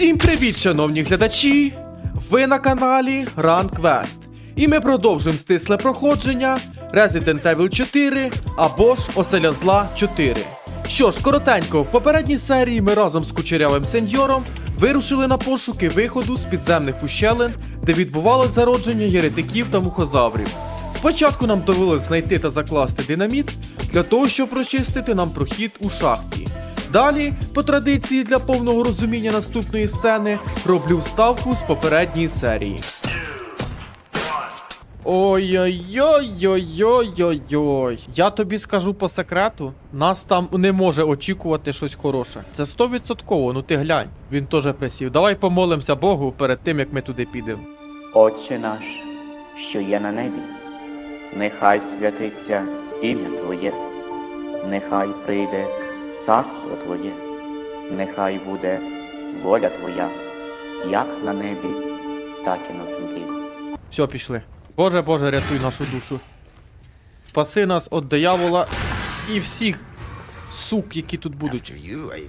Всім привіт, шановні глядачі! Ви на каналі Run Quest. І ми продовжуємо стисле проходження Resident Evil 4 або ж Оселя Зла 4. Що ж, коротенько, в попередній серії ми разом з кучерявим сеньором вирушили на пошуки виходу з підземних ущелин, де відбувалось зародження єретиків та мухозаврів. Спочатку нам довелось знайти та закласти динаміт для того, щоб прочистити нам прохід у шахті. Далі, по традиції для повного розуміння наступної сцени, роблю вставку з попередньої серії. Ой-ой-ой-ой-ой-ой. Я тобі скажу по секрету, нас там не може очікувати щось хороше. Це 100%, ну ти глянь. Він теж присів. Давай помолимося Богу перед тим, як ми туди підемо. Отче наш, що є на небі, нехай святиться ім'я Твоє, нехай прийде царство Твоє, нехай буде воля Твоя, як на небі, так і на землі. Все, пішли. Боже, Боже, рятуй нашу душу. Спаси нас від диявола і всіх сук, які тут будуть.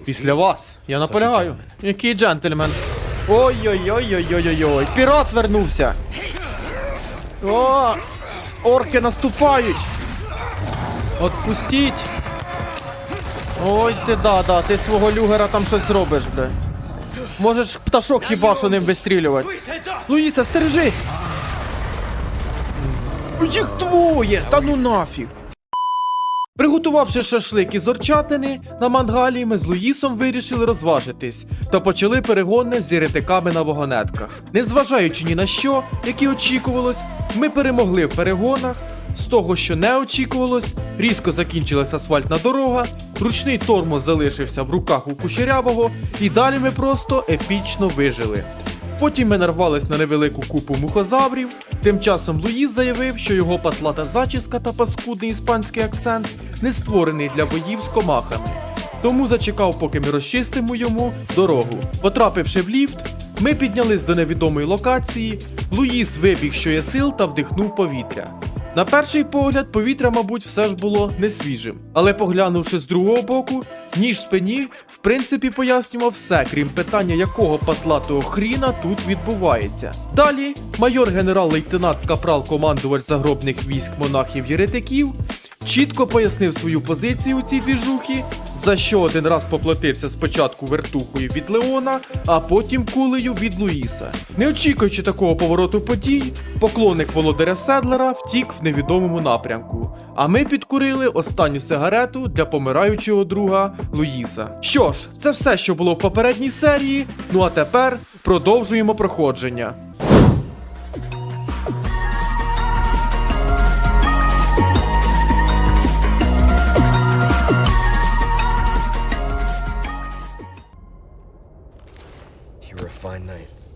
Після вас. Я наполягаю. Який джентльмен. Ой-ой-ой-ой-ой-ой-ой. Пірат вернувся. О! Орки наступають. Отпустіть. Ой, ти да, да, ти свого люгера там щось робиш, бля. Можеш пташок хіба що ним вистрілювати. Луїса, стережись! Їх двоє! Та ну нафіг! Приготувавши шашлик із орчатини, на мангалі ми з Луїсом вирішили розважитись та почали перегони з єретиками на вагонетках. Незважаючи ні на що, як і очікувалось, ми перемогли в перегонах. З того, що не очікувалось, різко закінчилась асфальтна дорога, ручний тормоз залишився в руках у кучерявого, і далі ми просто епічно вижили. Потім ми нарвались на невелику купу мухозаврів. Тим часом Луїс заявив, що його патлата зачіска та паскудний іспанський акцент не створений для боїв з комахами. Тому зачекав, поки ми розчистимо йому дорогу. Потрапивши в ліфт, ми піднялись до невідомої локації. Луїс вибіг, що є сил, та вдихнув повітря. На перший погляд, повітря, мабуть, все ж було не свіжим. Але поглянувши з другого боку, ніж спині, в принципі, пояснював все, крім питання, якого патлатого хріна тут відбувається. Далі майор генерал-лейтенант Капрал, командувач загробних військ монахів єретиків, чітко пояснив свою позицію у цій двіжухі, за що один раз поплатився спочатку вертухою від Леона, а потім кулею від Луїса. Не очікуючи такого повороту подій, поклонник володаря Седлера втік в невідомому напрямку. А ми підкурили останню сигарету для помираючого друга Луїса. Що ж, це все, що було в попередній серії. Ну а тепер продовжуємо проходження.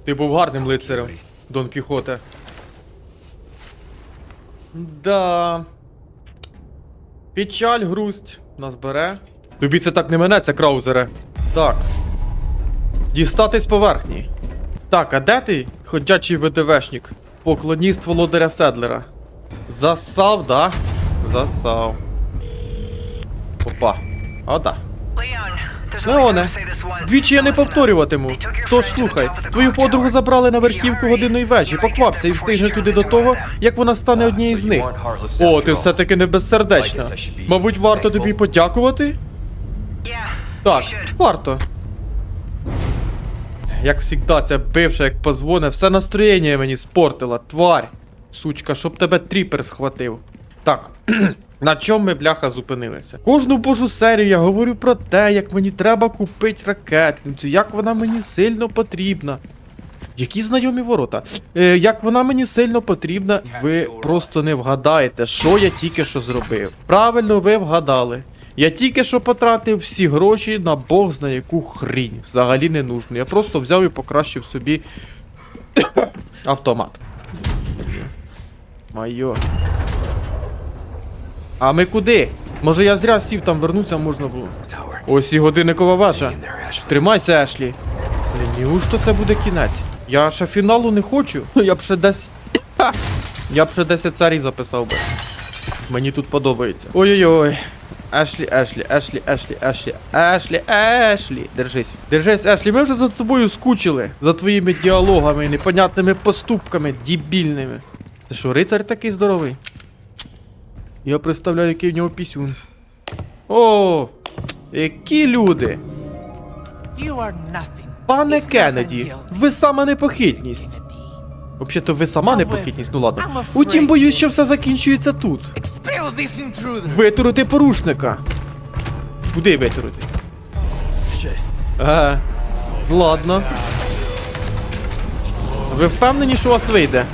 Ти був гарним лицарем, Дон Кіхоте. Да. Печаль, грусть. Нас бере. Тобі це так не минеться, краузере. Так. Дістатись поверхні. Так, а де ти, ходячий ВДВшник? Поклоніст володаря Седлера. Засав, да? Засав. Опа. А, да. Леоне, двічі я не повторюватиму. Тож слухай, твою подругу забрали на верхівку годинної вежі. Поквапся і встигнеш туди до того, як вона стане однією з них. О, ти все-таки не безсердечна. Мабуть, варто тобі подякувати? Так, варто. Як завжди, ця бивша, як позвоне, все настроєння мені спортила, тварь. Сучка, щоб тебе тріпер схватив. Так, на чому ми, бляха, зупинилися? Кожну божу серію я говорю про те, як мені треба купити ракетницю, як вона мені сильно потрібна. Які знайомі ворота? Е, як вона мені сильно потрібна, ви просто не вгадаєте, що я тільки що зробив. Правильно, ви вгадали. Я тільки що потратив всі гроші на бог зна яку хрінь. Взагалі не нужно. Я просто взяв і покращив собі автомат. Майо. А ми куди? Може я зря сів там вернуться можна було. Ось і годинникова Ashley. Тримайся, Ешлі. Неужто це буде кінець? Я ще фіналу не хочу. Я б ще десь. Я б ще 10 царів записав би. Мені тут подобається. Ой-ой-ой. Ешлі, Ешлі, Ешлі, Ешлі, Ешлі, Ешлі, Ешлі. Держись. Держись, Ешлі, ми вже за тобою скучили. За твоїми діалогами, непонятними поступками, дібільними. Це що, рицар такий здоровий? Я представляю, який в нього пісюн. О, які люди! Пане Кеннеді, ви сама непохитність. Взагалі-то ви сама непохитність, ну ладно. Утім, боюсь, що все закінчується тут. Витурити порушника. Куди витурити? Ага. Ладно. Ви впевнені, що у вас вийде?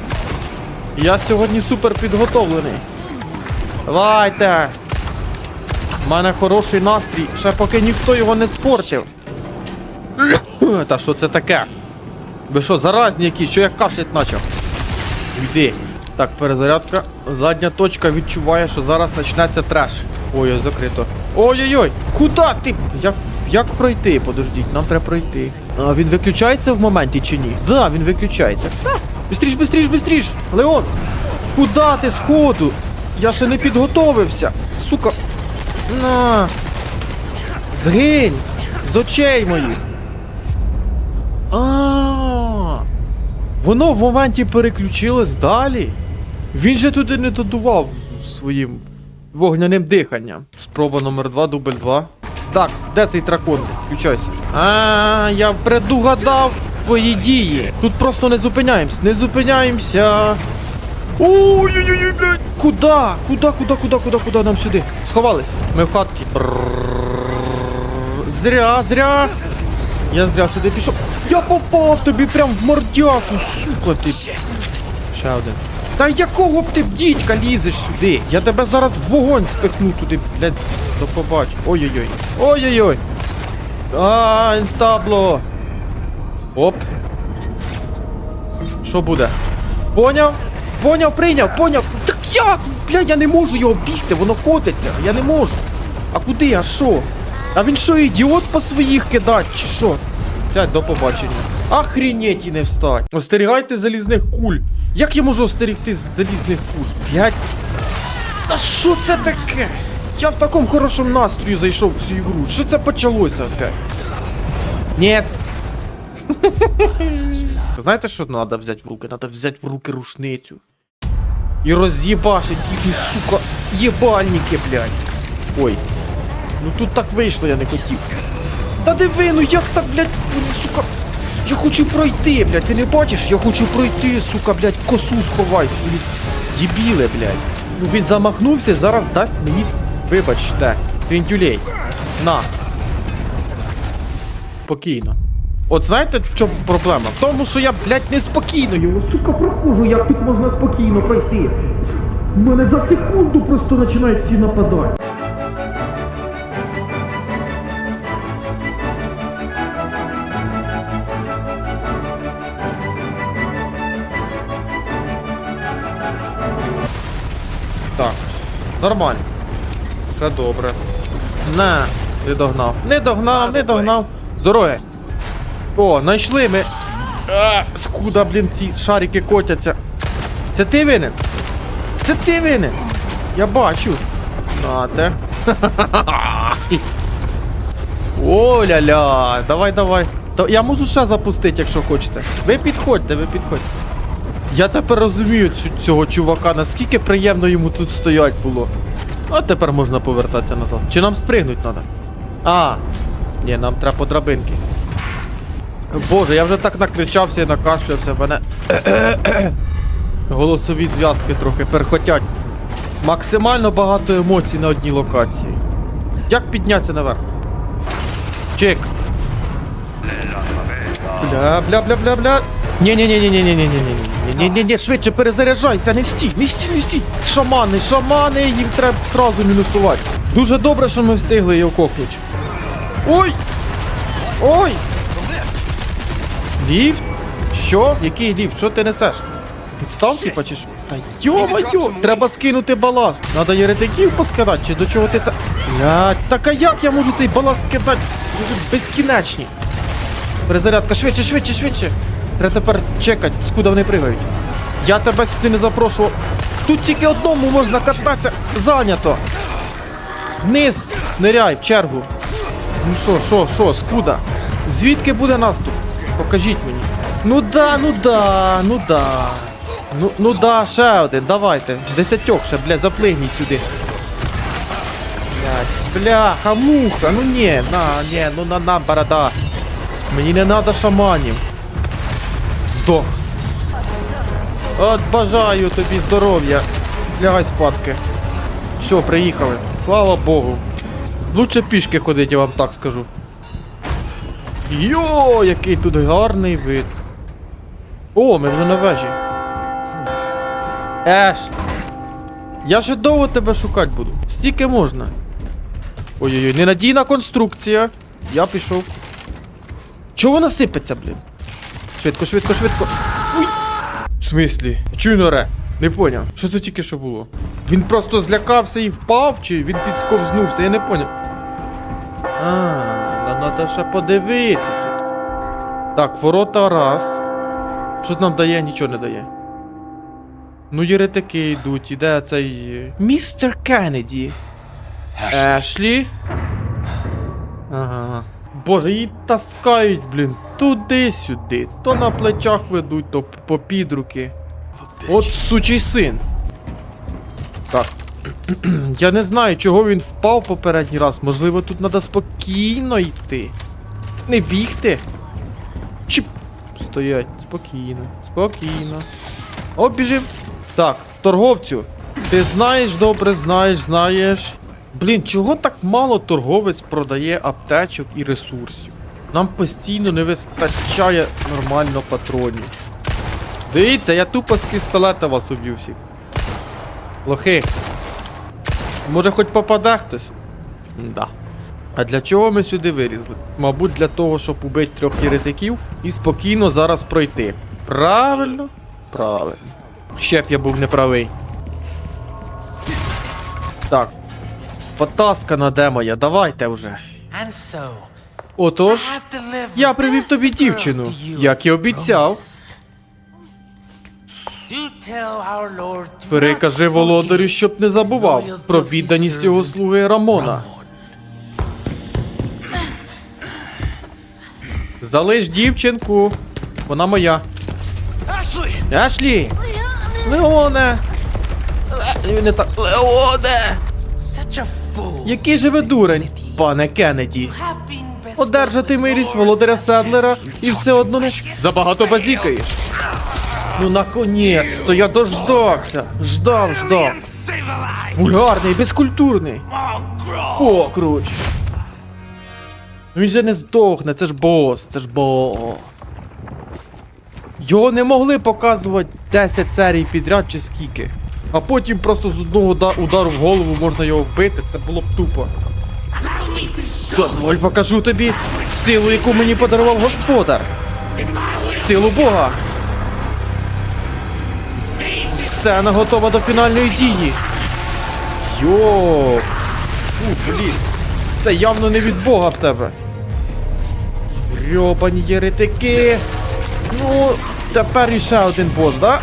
Я сьогодні супер підготовлений. Давайте. У мене хороший настрій, ще поки ніхто його не спортив. Та що це таке? Ви що, заразні якісь, що я кашлять почав? Йди. Так, перезарядка. Задня точка відчуває, що зараз почнеться треш. Ой, закрито. Ой-ой-ой! Куда ти? Як, як пройти? Подождіть, нам треба пройти. А він виключається в моменті чи ні? Да, він виключається. Та, бистріш, бистріш, бистріш! Леон! Куда ти сходу? Я ще не підготовився. Сука. На. Згинь! З очей моїх. А. Воно в моменті переключилось далі. Він же туди не додував своїм вогняним диханням. Спроба номер 2, дубль 2. Так, де цей дракон? Включайся. А, я предугадав твої дії. Тут просто не зупиняємось, не зупиняємося. Ой-ой-ой, блядь! Куда? Куда, куда, куда, куда, куда нам сюди? Сховались. Ми в хатки. Зря, зря. Я зря сюди пішов. Я попав тобі прям в мордяку, сука ти. Ще один. Та якого б ти дідька лізеш сюди? Я тебе зараз в вогонь спихну туди, блядь. До побач. Ой-ой-ой. Ой-ой-ой. А, табло. Оп. Що буде? Поняв? Поняв, прийняв, поняв. Так як? Бля, я не можу його бігти, воно котиться, я не можу. А куди, а що? А він що, ідіот по своїх кидать, чи що? Блядь, до побачення. Охренеть і не встать. Остерігайте залізних куль. Як я можу остерігти залізних куль? Блядь. Та що це таке? Я в такому хорошому настрої зайшов в цю ігру. Що це почалося опять? Ні. Знаєте, що треба взяти в руки? Треба взяти в руки рушницю. І роз'єбашить їхні, сука, єбальники, блядь. Ой. Ну тут так вийшло, я не хотів. Та диви, ну як так, блядь, ну, сука. Я хочу пройти, блядь, ти не бачиш? Я хочу пройти, сука, блядь, косу сховай свої дебіли, блядь. Ну він замахнувся, зараз дасть мені. Вибачте, трентюлей. На. Спокійно. От знаєте, в чому проблема? В тому, що я, блядь, неспокійно його, сука, проходжу, як тут можна спокійно пройти. У мене за секунду просто починають всі нападати. Так, нормально. Все добре. На, не догнав. Не догнав, не догнав. Здоров'я. О, знайшли ми. А, скуда, блін, ці шарики котяться. Це ти винен? Це ти винен? Я бачу. Нате. О-ля-ля, давай, давай. То я можу ще запустити, якщо хочете. Ви підходьте, ви підходьте. Я тепер розумію цього чувака, наскільки приємно йому тут стоять було. А тепер можна повертатися назад. Чи нам спригнуть треба? А, ні, нам треба по драбинки. Боже, я вже так накричався і накашлявся, мене. Голосові зв'язки трохи перхотять. Максимально багато емоцій на одній локації. Як піднятися наверх? Чек. Бля, бля, бля, бля, бля. ні ні ні ні ні ні ні ні ні ні ні ні швидше перезаряджайся, не стій, не стій, не стій. Шамани, шамани, їм треба сразу мінусувати. Дуже добре, що ми встигли його кокнути. Ой! Ой! Ліфт? Що? Який ліфт? Що ти несеш? Підстав, типа, чи що? Та йо-майо! Треба скинути баласт. Надо єретиків поскидати, чи до чого ти це. Блядь, так а як я можу цей баласт скидати? Вони Безкінечні. Перезарядка, швидше, швидше, швидше. Треба тепер чекати, скуда вони пригають. Я тебе сюди не запрошував. Тут тільки одному можна кататися. Зайнято. Вниз! Ниряй, в чергу. Ну що, що, що, скуда? Звідки буде наступ? Покажіть мені. Ну да, ну да, ну да. Ну, ну да, ще один, давайте. Десятьох ще, блядь, заплигніть сюди. Блядь, бляха, муха, ну ні, на, ні, ну на, на, борода. Мені не надо шаманів. Здох. От бажаю тобі здоров'я. Лягай спадки. Все, приїхали. Слава Богу. Лучше пішки ходить, я вам так скажу. Йо, який тут гарний вид. О, ми вже на вежі. Еш. Я ще довго тебе шукати буду. Стільки можна. Ой-ой-ой, ненадійна конструкція. Я пішов. Чого вона сипеться, блін? Швидко, швидко, швидко. Уй. В смислі? Чую норе? Не поняв. Що це тільки що було? Він просто злякався і впав, чи він підсковзнувся, я не поняв. А, треба ще подивитися тут. Так, ворота раз. Що нам дає? Нічого не дає. Ну, єретики йдуть, іде цей. е, Містер Кеннеді. Ешлі. Ага. Боже, її таскають, блін, туди-сюди. То на плечах ведуть, то по підруки. От сучий син. Так. Я не знаю, чого він впав попередній раз. Можливо, тут треба спокійно йти. Не бігти. Чіп. Стоять, спокійно, спокійно. О, біжим. Так, торговцю. Ти знаєш, добре знаєш, знаєш. Блін, чого так мало торговець продає аптечок і ресурсів? Нам постійно не вистачає нормально патронів. Дивіться, я тупо з пістолета вас уб'ю всіх. Лохи. Може хоч попаде хтось? Да. А для чого ми сюди вирізли? Мабуть, для того, щоб убити трьох єретиків і спокійно зараз пройти. Правильно? Правильно. Ще б я був неправий. Так. Потаскана де моя, давайте вже. Отож, я привів тобі дівчину, як і обіцяв. Перекажи володарю, щоб не забував про відданість його слуги Рамона. Залиш дівчинку. Вона моя. Ешлі! Леоне! Ле- Не так. Леоне! Який же ви дурень, пане Кеннеді. Одержати милість володаря Седлера і все одно не забагато базікаєш. Ну наконець-то я дождався. Ждав, ждав. Вульгарний, безкультурний. Покруч. Ну він же не здохне, це ж бос, це ж бос. Його не могли показувати 10 серій підряд чи скільки. А потім просто з одного удару в голову можна його вбити, це було б тупо. Дозволь покажу тобі силу, яку мені подарував господар. Силу Бога. Сцена готова до фінальної дії. Йо. Фу, блін. Це явно не від Бога в тебе. Рьобані єретики. Ну, тепер іще один бос, да?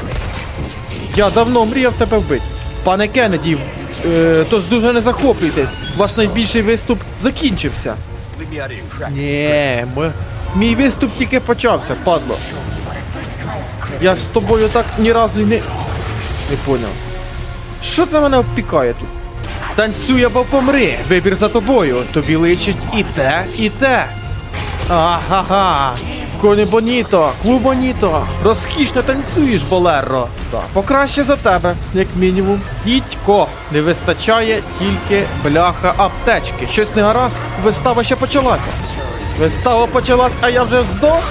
Я давно мріяв тебе вбити. Пане Кеннеді, е, тож дуже не захоплюйтесь. Ваш найбільший виступ закінчився. Ні, ми... мій виступ тільки почався, падло. Я ж з тобою так ні разу й не. Не поняв. Що це мене обпікає тут? Танцюй або помри. Вибір за тобою. Тобі личить і те, і те. Ага. Коні Боніто, клуб Боніто. Розкішно танцюєш, Болерро. Так. Покраще за тебе, як мінімум. Дідько, не вистачає тільки бляха аптечки. Щось не гаразд, вистава ще почалася. Вистава почалась, а я вже здох.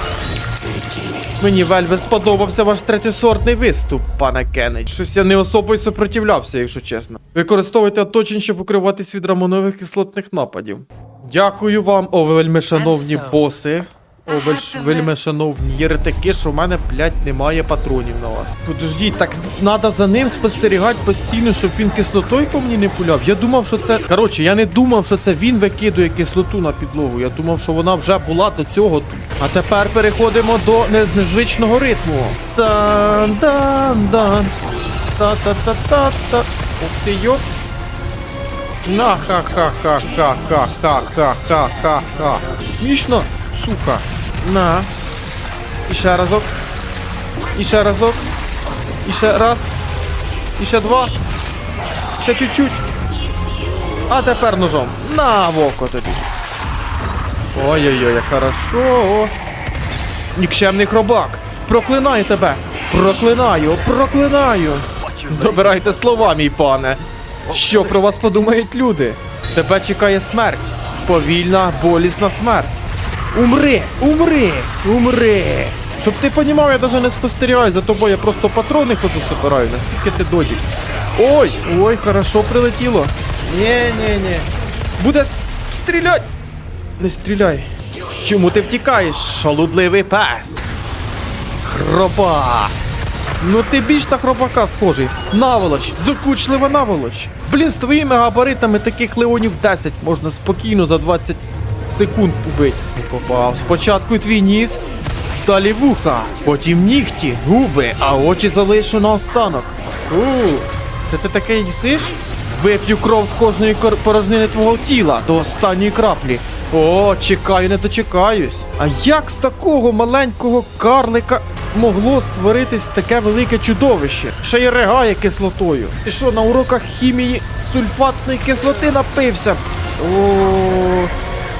Мені вельми сподобався ваш третьосортний виступ, пане Кеннедж. Щось я не особо й супротивлявся, якщо чесно. Використовуйте оточень, щоб укриватись від рамонових кислотних нападів. Дякую вам, о вельми шановні боси. О, I вель- have to вельми шановні єретики, що в мене, блядь, немає патронів на вас. Подождіть, так треба за ним спостерігати постійно, щоб він кислотою по мені не пуляв. Я думав, що це. Коротше, я не думав, що це він викидує кислоту на підлогу. Я думав, що вона вже була до цього тут. А тепер переходимо до нез- незвичного ритму. Дан-дан-дан. Та-та-та-та-та. Ух ти йоп. На ха ха ха ха ха ха ха ха ха ха Смішно, сука. На. І разок. І разок. І раз. І два. Ще чуть-чуть. А тепер ножом. На в око тобі. Ой-ой-ой, як хорошо. Нікчемний хробак. Проклинаю тебе. Проклинаю, проклинаю. Добирайте слова, мій пане. Що про вас подумають люди? Тебе чекає смерть. Повільна, болісна смерть. Умри, умри, умри. Щоб ти понімав, я навіть не спостерігаю за тобою, я просто патрони ходжу собираю, наскільки ти додік. Ой, ой, хорошо прилетіло. Ні-ні-ні. Буде стрілять. Не стріляй. Чому ти втікаєш, шалудливий пес? Хроба. Ну ти більш на хробака схожий. Наволоч, докучлива наволоч. Блін, з твоїми габаритами таких леонів 10 можна спокійно за 20 секунд убити. Не попав. Спочатку твій ніс, далі вуха, потім нігті, губи, а очі залишу на останок. У, це ти таке їсиш? Вип'ю кров з кожної порожнини твого тіла до останньої краплі. О, чекаю, не дочекаюсь. А як з такого маленького карлика могло створитись таке велике чудовище? Ще й ригає кислотою. Ти що, на уроках хімії сульфатної кислоти напився? О,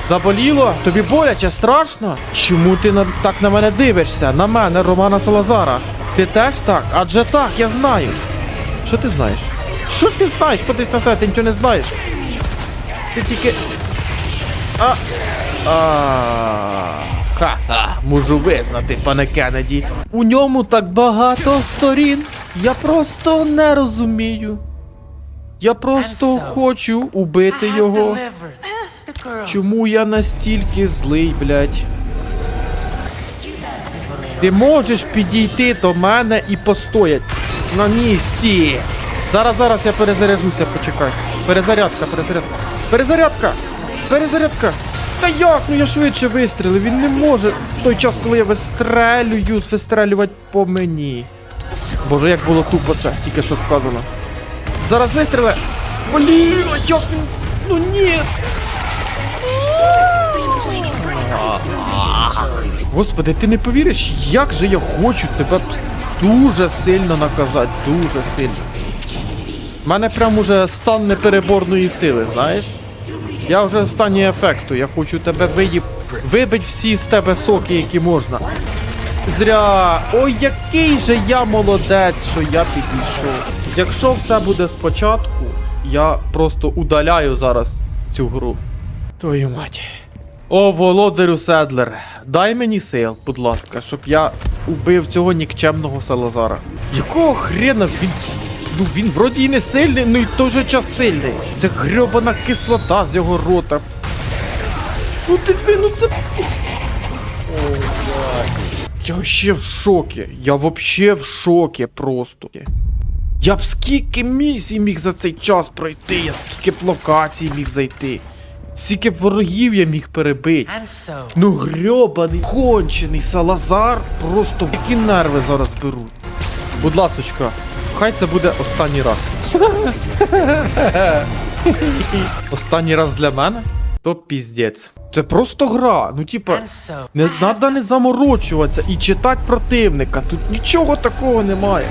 заболіло? Тобі боляче, страшно? Чому ти на, так на мене дивишся? На мене, Романа Салазара. Ти теж так? Адже так, я знаю. Що ти знаєш? Що ти знаєш? Подивись на себе, ти нічого не знаєш. Ти тільки. А. А. Ха-ха, можу визнати, пане Кеннеді. У ньому так багато сторін. Я просто не розумію. Я просто хочу убити його. Чому я настільки злий, блядь? Ти можеш підійти до мене і постоять на місці. Зараз, зараз я перезаряджуся, почекай. Перезарядка, перезарядка. Перезарядка! Перезарядка! Та як? Ну я швидше вистрілив. Він не може в той час, коли я вистрелюю, вистрелювати по мені. Боже, як було тупо це, тільки що сказано. Зараз вистріли. Блін, як він. Ну ні. Господи, ти не повіриш, як же я хочу тебе дуже сильно наказати, дуже сильно. У мене прям уже стан непереборної сили, знаєш? Я вже в стані ефекту, я хочу тебе виїб... вибить всі з тебе соки, які можна. Зря. Ой, який же я молодець, що я підійшов. Якщо все буде спочатку, я просто удаляю зараз цю гру. Твою мать. О, володарю Седлер, дай мені сил, будь ласка, щоб я убив цього нікчемного Салазара. Якого хрена він. Ну він вроді і не сильний, ну і в той же час сильний. Це грьобана кислота з його рота. Ну ти ну це. Я вообще в шокі. Я вообще в шокі просто. Я б скільки місій міг за цей час пройти, я скільки б локацій міг зайти. Скільки б ворогів я міг перебити. So, Ну грьобаний, кончений Салазар, просто які нерви зараз беруть. Будь ласочка, хай це буде останній раз. останній раз для мене? То піздець. Це просто гра. Ну, типа, so, не треба не заморочуватися і читати противника. Тут нічого такого немає.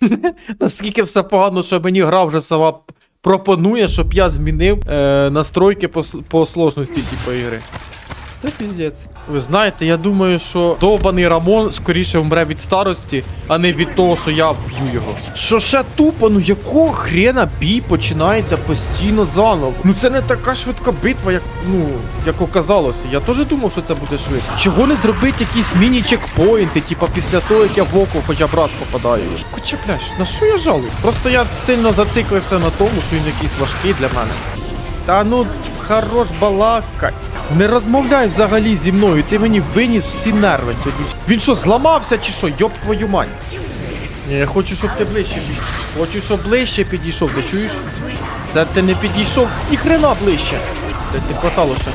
Наскільки все погано, що мені гра вже сама пропонує, щоб я змінив е, настройки по, по сложності типу ігри. Це піздець. Ви знаєте, я думаю, що довбаний Рамон скоріше вмре від старості, а не від того, що я вб'ю його. Що ще тупо, ну якого хрена бій починається постійно заново? Ну це не така швидка битва, як ну як оказалося. Я теж думав, що це буде швидко. Чого не зробити якісь міні-чекпоінти, типа після того, як я в око хоча б раз попадаю. Хоча, блядь, на що я жалую? Просто я сильно зациклився на тому, що він якийсь важкий для мене. Та ну, хорош балакать. Не розмовляй взагалі зі мною, ти мені виніс всі нерви сьогодні. Він що, зламався чи що? Йоп твою мать. Ні, я хочу, щоб ти ближче підійшов. Хочу, щоб ближче підійшов, ти чуєш? Це ти не підійшов ні хрена ближче. Де ти хватало ще.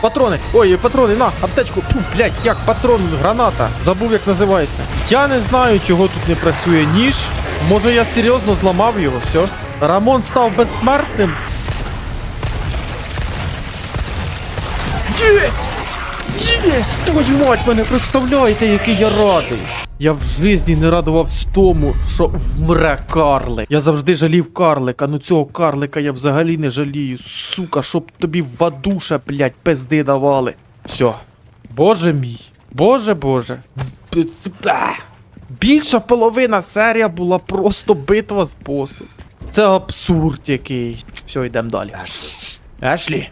Патрони! Ой, патрони, на, аптечку! Фу, блядь, як патрон, граната. Забув, як називається. Я не знаю, чого тут не працює ніж. Може я серйозно зламав його, все. Рамон став безсмертним. Єсть! Єсть! Твою мать, ви не представляєте, який я радий! Я в житті не радувався тому, що вмре карлик. Я завжди жалів карлика, ну цього карлика я взагалі не жалію. Сука, щоб тобі в адуша, блядь, пизди давали. Все. Боже мій. Боже боже. Більша половина серія була просто битва з босом. Це абсурд який. Все, йдемо далі. Ashley, Ешлі.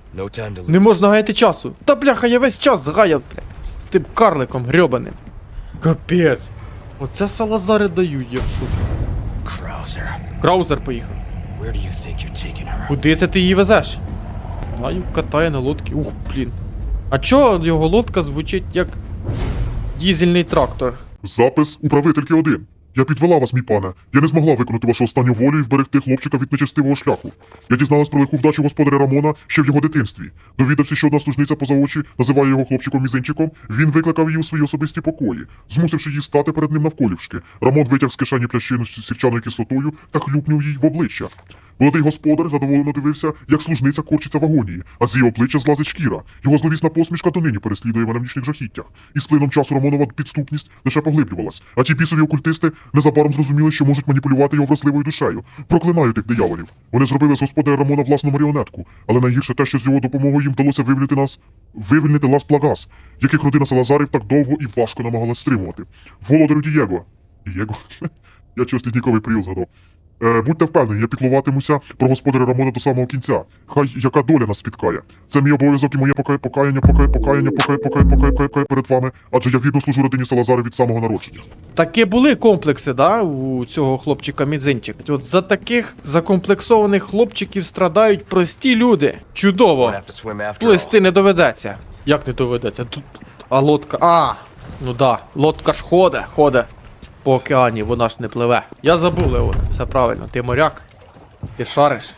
Не можна гаяти часу. Та бляха, я весь час згаяв, блядь, з тим карликом грьобаним. Капець. Оце салазари дають, я в шокі. Krauser, Краузер поїхав. where do you think you're taking her? Куди це ти її везеш? Знаю, катає на лодці. Ух, блін. А чого його лодка звучить як дізельний трактор? Запис управительки 1. Я підвела вас, мій пане. Я не змогла виконати вашу останню волю і вберегти хлопчика від нечестивого шляху. Я дізналась про лиху вдачу господаря Рамона ще в його дитинстві. Довідався, що одна служниця поза очі називає його хлопчиком мізинчиком. Він викликав її у свої особисті покої, змусивши її стати перед ним навколішки. Рамон витяг з кишені плящину з сірчаною кислотою та хлюпнув їй в обличчя. Молодий господар задоволено дивився, як служниця корчиться в агонії, а з її обличчя злазить шкіра. Його зловісна посмішка донині переслідує мене в нічних жахіттях. І з плином часу Рамонова підступність лише поглиблювалась. А ті бісові окультисти незабаром зрозуміли, що можуть маніпулювати його вразливою душею. Проклинаю тих дияволів. Вони зробили з господаря Рамона власну маріонетку, але найгірше те, що з його допомогою їм вдалося вивільнити нас, вивільнити Лас Плагас, яких родина Салазарів так довго і важко намагалась стримувати. Володарю Дієго. Дієго? Я чогось лідніковий період згадав. Е, будьте впевнені, я піклуватимуся про господаря Рамона до самого кінця. Хай яка доля нас спіткає. Це мій обов'язок і моє покаяння, покаяння, покай, покай, покай, покай перед вами, адже я вірно служу родині Салазари від самого народження. Такі були комплекси, да, у цього хлопчика Мідзинчика. От за таких закомплексованих хлопчиків страдають прості люди. Чудово. Плисти не доведеться. Як не доведеться? Тут. А лодка. А! Ну да, лодка ж ходе, ходе по океані, вона ж не пливе. Я забув, Леон, все правильно, ти моряк. Ти шариш.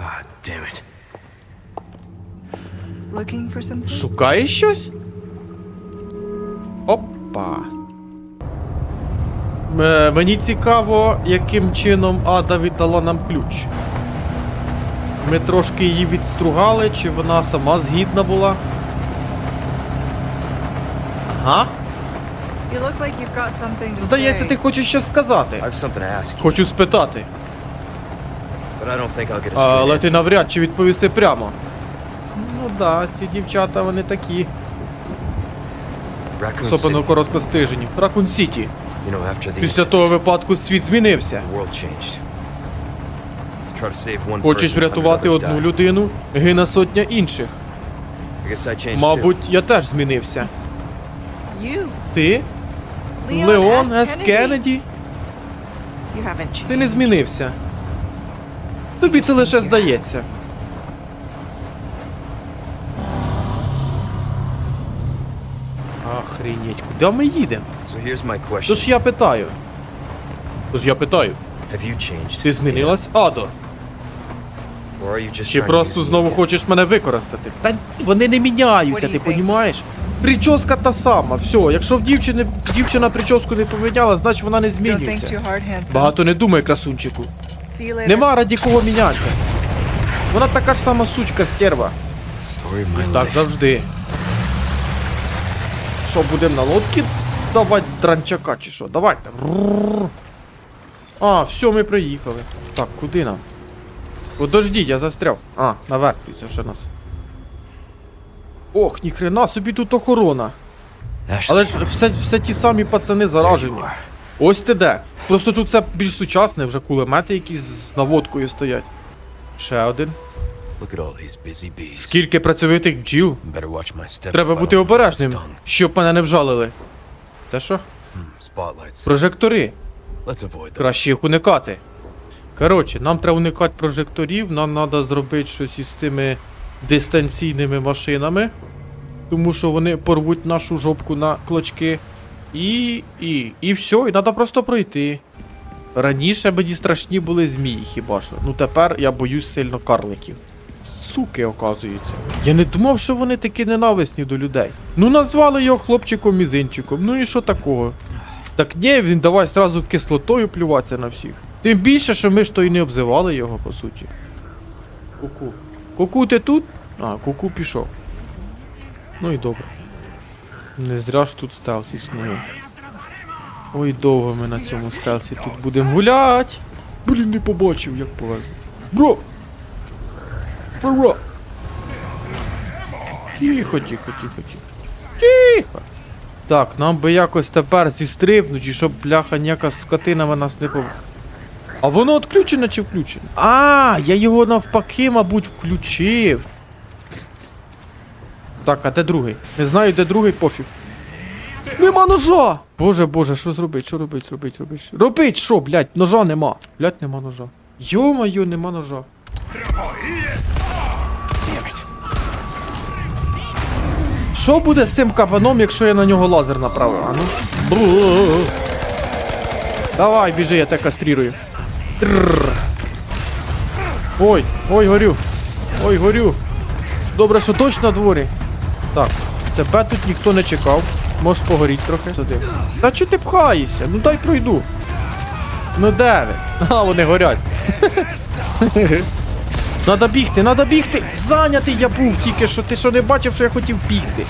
Ah, damn it. Looking for something? Шукаєш щось? Опа. Е, мені цікаво, яким чином Ада віддала нам ключ. Ми трошки її відстругали, чи вона сама згідна була. Ага. You look like you've got something to Здається, say. ти хочеш щось сказати. I have something to ask you, Хочу спитати. but I don't think I'll get a straight Але ти answer. навряд чи відповіси прямо. Ну да, ці дівчата вони такі. Raccoon Особливо City. короткострижені. Ракун Сіті. You know, after the Після incident, того випадку світ змінився. the world changed. Try to save one Хочеш person, врятувати 100 others одну die. людину, гине сотня інших. I guess I changed Мабуть, я теж змінився. You, Ти? Leon, Леон С. Кеннеді? Ти не змінився. Тобі це лише здається. Охренеть, куди ми їдемо? Тож я питаю. Тож я питаю, ти змінилась, Адо? Чи просто знову хочеш мене використати? Та вони не міняються, ти понімаєш? Прическа та сама, все. Якщо в дівчини дівчина прическу не поміняла, значить вона не змінюється. hard. Багато не думай, красунчику. Нема раді кого мінятися. Вона така ж сама сучка стерва. Of Так завжди. Що, будемо на лодці давати дранчака чи що? Давайте. А, все, ми приїхали. Так, куди нам? Подождіть, я застряв. А, наверх це вже нас. Ох, ніхрена собі тут охорона. Але ж все, все ті самі пацани заражені. Ось ти де. Просто тут це більш сучасне, вже кулемети якісь з наводкою стоять. Ще один. Скільки працьовитих бджіл. Треба бути обережним, щоб мене не вжалили. Те що? Прожектори. Краще їх уникати. Коротше, нам треба уникати прожекторів, нам треба зробити щось із тими дистанційними машинами. Тому що вони порвуть нашу жопку на клочки. І. і. І все, і треба просто пройти. Раніше мені страшні були змії хіба що. Ну тепер я боюсь сильно карликів. суки, оказується. Я не думав, що вони такі ненависні до людей. Ну, назвали його хлопчиком мізинчиком. Ну і що такого? Так ні, він давай зразу кислотою плюватися на всіх. Тим більше, що ми ж то й не обзивали його, по суті. Куку. Куку, ти тут? А, куку пішов. Ну і добре. Не зря ж тут стелс існує. Ой, довго ми на цьому стелсі тут будемо гулять. Блін, не побачив, як повезло. Бро! Бро! Тихо, тихо, тихо, тихо. Тихо. Так, нам би якось тепер зістрибнуть, і щоб бляха ніяка скотина нас не пов... А воно відключено чи включено? А, я його навпаки, мабуть, включив. Так, а де другий? Не знаю, де другий, пофіг. Нема ножа! Боже, боже, що зробить? Що робить, робить, робить? Робить що, блядь, ножа нема. Блядь, нема ножа. Йо-моє, нема ножа. Що буде з цим кабаном, якщо я на нього лазер направив? А ну? Давай, біжи, я тебе кастрирую. Ой, ой, горю. Ой, горю. Добре, що точно на дворі. Так, тебе тут ніхто не чекав. Можеш погоріти трохи. Сюди. Та чого ти пхаєшся? Ну дай пройду. Ну де ви? А, вони горять. Надо бігти, надо бігти! Зайнятий я був тільки що. Ти що не бачив, що я хотів бігти?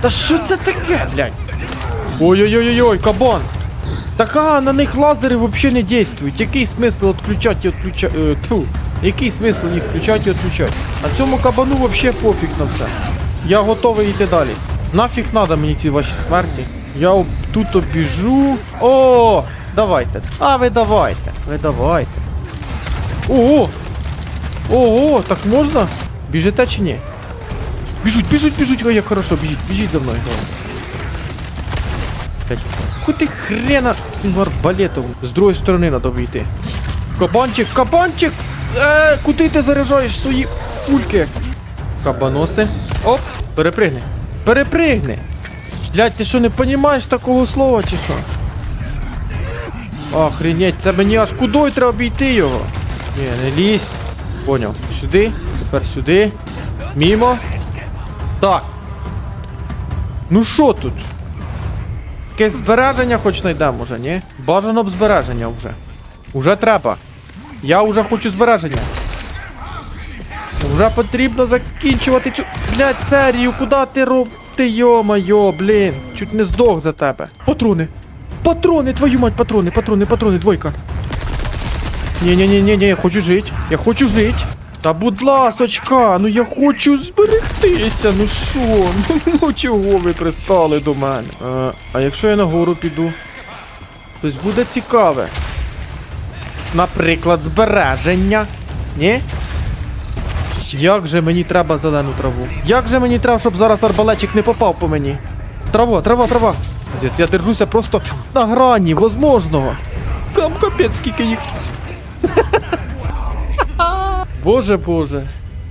Та що це таке, блядь? Ой-ой-ой-ой, кабан! Так а, на них лазери взагалі не дійствують. Який смисл відключати і відключати. Е. Який смисл їх включати і відключати? А цьому кабану взагалі пофіг на все. Я готовий йти далі. Нафіг надо мені ці ваші смерті. Я тут обіжу. О, давайте. А ви давайте. Ви давайте. Ого! Ого, так можна? Біжите чи ні? Біжуть, біжуть, біжуть, ой, як хорошо, біжіть, біжіть за мною. Блять, куди хрена цим арбалетом? З другої сторони треба вийти. Кабанчик, кабанчик! Е, куди ти заряджаєш свої пульки? Кабаноси. Оп, перепригни. Перепригни! Блять, ти що не розумієш такого слова чи що? Охренеть, це мені аж кудою треба обійти його. Ні, не лізь. Поняв. Сюди, тепер сюди. Мімо. Так. Ну що тут? Якесь збереження хоч знайдемо вже, ні? Бажано б збереження вже. Уже треба. Я вже хочу збереження. Вже потрібно закінчувати цю. Блять, серію, куди ти роб... Ти йо-майо, блін. Чуть не здох за тебе. Патрони. Патрони, твою мать, патрони, патрони, патрони, двойка. Ні-ні-ні, я хочу жити. Я хочу жити. Та будь ласочка, ну я хочу зберегтися. Ну що? Ну чого ви пристали до мене? Е, а якщо я нагору піду? Щось буде цікаве. Наприклад, збереження. Ні? Як же мені треба зелену траву? Як же мені треба, щоб зараз арбалетчик не попав по мені? Трава, трава, трава. Я держуся просто на грані возможного. Там капець скільки їх. Боже боже.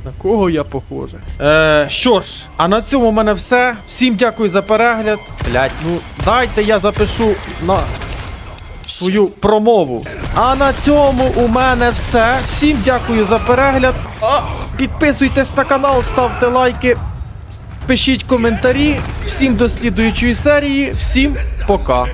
На кого я похоже? Е, що ж, а на цьому в мене все. Всім дякую за перегляд. Блять, ну дайте я запишу на свою промову. А на цьому у мене все. Всім дякую за перегляд. А, підписуйтесь на канал, ставте лайки, пишіть коментарі. Всім до слідуючої серії. Всім пока.